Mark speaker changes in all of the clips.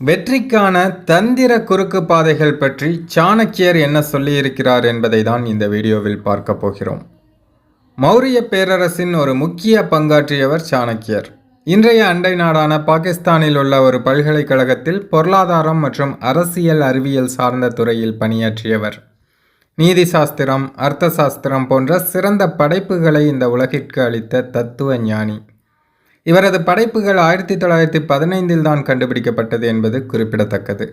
Speaker 1: வெற்றிக்கான தந்திர குறுக்கு பாதைகள் பற்றி சாணக்கியர் என்ன சொல்லியிருக்கிறார் என்பதை தான் இந்த வீடியோவில் பார்க்க போகிறோம். மௌரிய பேரரசின் ஒரு முக்கிய பங்காற்றியவர் சாணக்கியர். இன்றைய அண்டை நாடான பாகிஸ்தானில் உள்ள ஒரு பல்கலைக்கழகத்தில் பொருளாதாரம் மற்றும் அரசியல் அறிவியல் சார்ந்த துறையில் பணியாற்றியவர். நீதி சாஸ்திரம் அர்த்த சாஸ்திரம் போன்ற சிறந்த படைப்புகளை இந்த உலகிற்கு அளித்த தத்துவ ஞானி இவரது படைப்புகள் ஆயிரத்தி தொள்ளாயிரத்தி பதினைந்தில் தான் கண்டுபிடிக்கப்பட்டது என்பது குறிப்பிடத்தக்கது.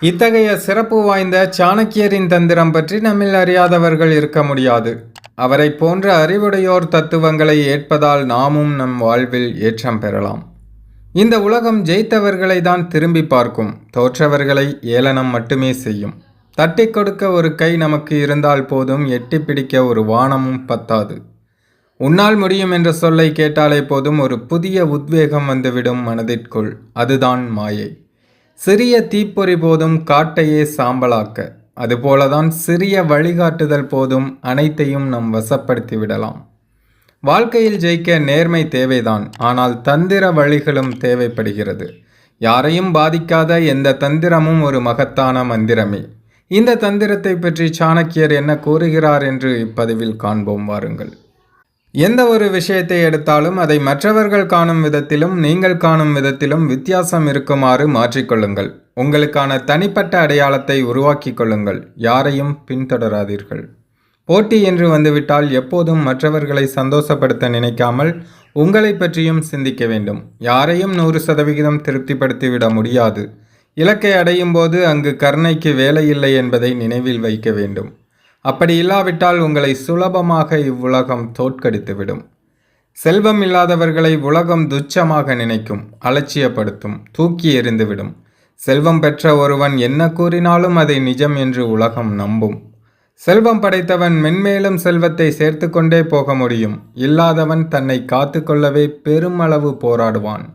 Speaker 1: இத்தகைய சிறப்பு வாய்ந்த சாணக்கியரின் தந்திரம் பற்றி நம்மில் அறியாதவர்கள் இருக்க முடியாது. அவரை போன்ற அறிவுடையோர் தத்துவங்களை ஏற்பதால் நாமும் நம் வாழ்வில் ஏற்றம் பெறலாம். இந்த உலகம் ஜெயித்தவர்களை தான் திரும்பி பார்க்கும். தோற்றவர்களை ஏளனம் மட்டுமே செய்யும். தட்டி கொடுக்க ஒரு கை நமக்கு இருந்தால் போதும் எட்டி பிடிக்க ஒரு வானமும் பத்தாது. உன்னால் முடியும் என்ற சொல்லை கேட்டாலே போதும் ஒரு புதிய உத்வேகம் வந்துவிடும் மனதிற்குள். அதுதான் மாயை. சிறிய தீப்பொறி போதும் காட்டையே சாம்பலாக்க. அதுபோலதான் சிறிய வழிகாட்டுதல் போதும் அனைத்தையும் நம் வசப்படுத்தி விடலாம் வாழ்க்கையில் ஜெயிக்க நேர்மை தேவைதான். ஆனால் தந்திர வழிகளும் தேவைப்படுகிறது. யாரையும் பாதிக்காத எந்த தந்திரமும் ஒரு மகத்தான மந்திரமே. இந்த தந்திரத்தை பற்றி சாணக்கியர் என்ன கூறுகிறார் என்று இப்பதிவில் காண்போம் வாருங்கள். எந்த ஒரு விஷயத்தை எடுத்தாலும் அதை மற்றவர்கள் காணும் விதத்திலும் நீங்கள் காணும் விதத்திலும் வித்தியாசம் இருக்குமாறு மாற்றிக்கொள்ளுங்கள். உங்களுக்கான தனிப்பட்ட அடையாளத்தை உருவாக்கி கொள்ளுங்கள். யாரையும் பின்தொடராதீர்கள். போட்டி என்று வந்துவிட்டால் எப்போதும் மற்றவர்களை சந்தோஷப்படுத்த நினைக்காமல் உங்களை பற்றியும் சிந்திக்க வேண்டும். யாரையும் நூறு சதவிகிதம் திருப்திப்படுத்திவிட முடியாது. இலக்கை அடையும் போது அங்கு கருணைக்கு வேலை இல்லை என்பதை நினைவில் வைக்க வேண்டும். அப்படி இல்லாவிட்டால் உங்களை சுலபமாக இவ்வுலகம் தோற்கடித்துவிடும். செல்வம் இல்லாதவர்களை உலகம் துச்சமாக நினைக்கும் அலட்சியப்படுத்தும் தூக்கி எறிந்துவிடும். செல்வம் பெற்ற ஒருவன் என்ன கூறினாலும் அதை நிஜம் என்று உலகம் நம்பும். செல்வம் படைத்தவன் மென்மேலும் செல்வத்தை சேர்த்து கொண்டே போக முடியும். இல்லாதவன் தன்னை காத்து கொள்ளவே பெருமளவு போராடுவான்.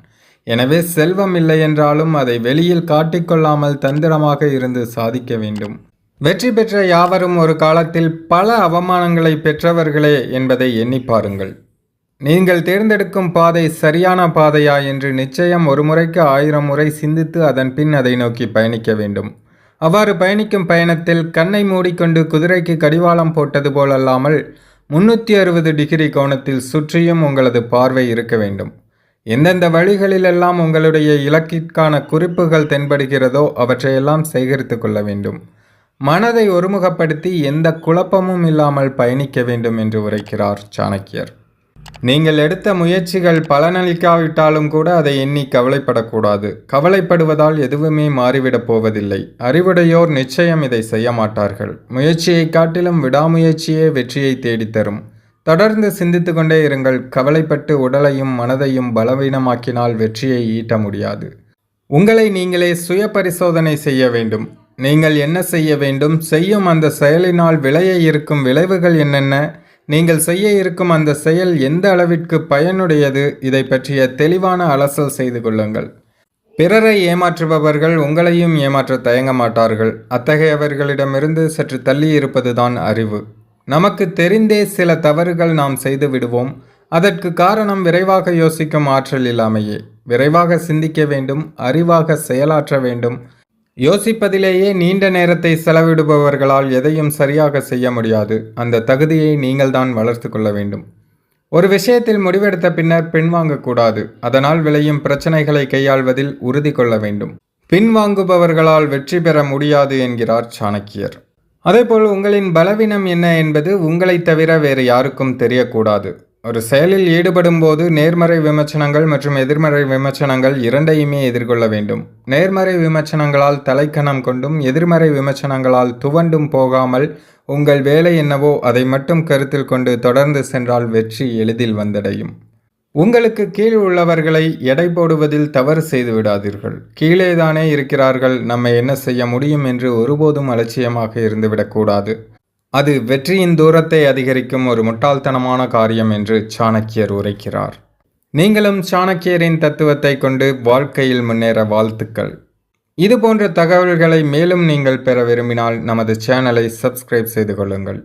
Speaker 1: எனவே செல்வம் இல்லை என்றாலும் அதை வெளியில் காட்டிக்கொள்ளாமல் தந்திரமாக இருந்து சாதிக்க வேண்டும். வெற்றி பெற்ற யாவரும் ஒரு காலத்தில் பல அவமானங்களை பெற்றவர்களே என்பதை எண்ணி பாருங்கள். நீங்கள் தேர்ந்தெடுக்கும் பாதை சரியான பாதையா என்று நிச்சயம் ஒரு முறைக்கு ஆயிரம் முறை சிந்தித்து அதன் பின் அதை நோக்கி பயணிக்க வேண்டும். அவ்வாறு பயணிக்கும் பயணத்தில் கண்ணை மூடிக்கொண்டு குதிரைக்கு கடிவாளம் போட்டது போலல்லாமல் முன்னூற்றி அறுபது டிகிரி கோணத்தில் சுற்றியும் உங்களது பார்வை இருக்க வேண்டும். எந்தெந்த வழிகளிலெல்லாம் உங்களுடைய இலக்கிற்கான குறிப்புகள் தென்படுகிறதோ அவற்றையெல்லாம் சேகரித்து கொள்ள வேண்டும். மனதை ஒருமுகப்படுத்தி எந்த குழப்பமும் இல்லாமல் பயணிக்க வேண்டும் என்று உரைக்கிறார் சாணக்கியர். நீங்கள் எடுத்த முயற்சிகள் பலனளிக்காவிட்டாலும் கூட அதை எண்ணி கவலைப்படக்கூடாது. கவலைப்படுவதால் எதுவுமே மாறிவிடப் போவதில்லை. அறிவுடையோர் நிச்சயம் இதை செய்ய மாட்டார்கள். முயற்சியை காட்டிலும் விடாமுயற்சியே வெற்றியை தேடித்தரும். தொடர்ந்து சிந்தித்து கொண்டே இருங்கள். கவலைப்பட்டு உடலையும் மனதையும் பலவீனமாக்கினால் வெற்றியை ஈட்ட முடியாது. உங்களை நீங்களே சுய பரிசோதனை செய்ய வேண்டும். நீங்கள் என்ன செய்ய வேண்டும்? செய்யும் அந்த செயலினால் விளைய இருக்கும் விளைவுகள் என்னென்ன? நீங்கள் செய்ய இருக்கும் அந்த செயல் எந்த அளவிற்கு பயனுடையது? இதை பற்றிய தெளிவான அலசல் செய்து கொள்ளுங்கள். பிறரை ஏமாற்றுபவர்கள் உங்களையும் ஏமாற்ற தயங்க மாட்டார்கள். அத்தகையவர்களிடமிருந்து சற்று தள்ளி இருப்பதுதான் அறிவு. நமக்கு தெரிந்தே சில தவறுகள் நாம் செய்து விடுவோம். அதற்கு காரணம் விரைவாக யோசிக்கும் ஆற்றல் இல்லாமையே. விரைவாக சிந்திக்க வேண்டும் அறிவாக செயலாற்ற வேண்டும். யோசிப்பதிலேயே நீண்ட நேரத்தை செலவிடுபவர்களால் எதையும் சரியாக செய்ய முடியாது. அந்த தகுதியை நீங்கள்தான் வளர்த்து கொள்ள வேண்டும். ஒரு விஷயத்தில் முடிவெடுத்த பின்னர் பின்வாங்கக்கூடாது அதனால் விளையும் பிரச்சனைகளை கையாள்வதில் உறுதி கொள்ள வேண்டும். பின்வாங்குபவர்களால் வெற்றி பெற முடியாது என்கிறார் சாணக்கியர். அதேபோல் உங்களின் பலவீனம் என்ன என்பது உங்களை தவிர வேறு யாருக்கும் தெரியக்கூடாது. ஒரு செயலில் ஈடுபடும் போது நேர்மறை விமர்சனங்கள் மற்றும் எதிர்மறை விமர்சனங்கள் இரண்டையுமே எதிர்கொள்ள வேண்டும். நேர்மறை விமர்சனங்களால் தலைக்கணம் கொண்டும் எதிர்மறை விமர்சனங்களால் துவண்டும் போகாமல் உங்கள் வேலை என்னவோ அதை மட்டும் கருத்தில் கொண்டு தொடர்ந்து சென்றால் வெற்றி எளிதில் வந்தடையும். உங்களுக்கு கீழ் உள்ளவர்களை எடை போடுவதில் தவறு செய்து விடாதீர்கள். கீழேதானே இருக்கிறார்கள். நம்மை என்ன செய்ய முடியும் என்று ஒருபோதும் அலட்சியமாக இருந்துவிடக்கூடாது அது வெற்றியின் தூரத்தை அதிகரிக்கும் ஒரு முட்டாள்தனமான காரியம் என்று சாணக்கியர் உரைக்கிறார். நீங்களும் சாணக்கியரின் தத்துவத்தை கொண்டு வாழ்க்கையில் முன்னேற வாழ்த்துக்கள். இதுபோன்ற தகவல்களை மேலும் நீங்கள் பெற விரும்பினால் நமது சேனலை சப்ஸ்கிரைப் செய்து கொள்ளுங்கள்.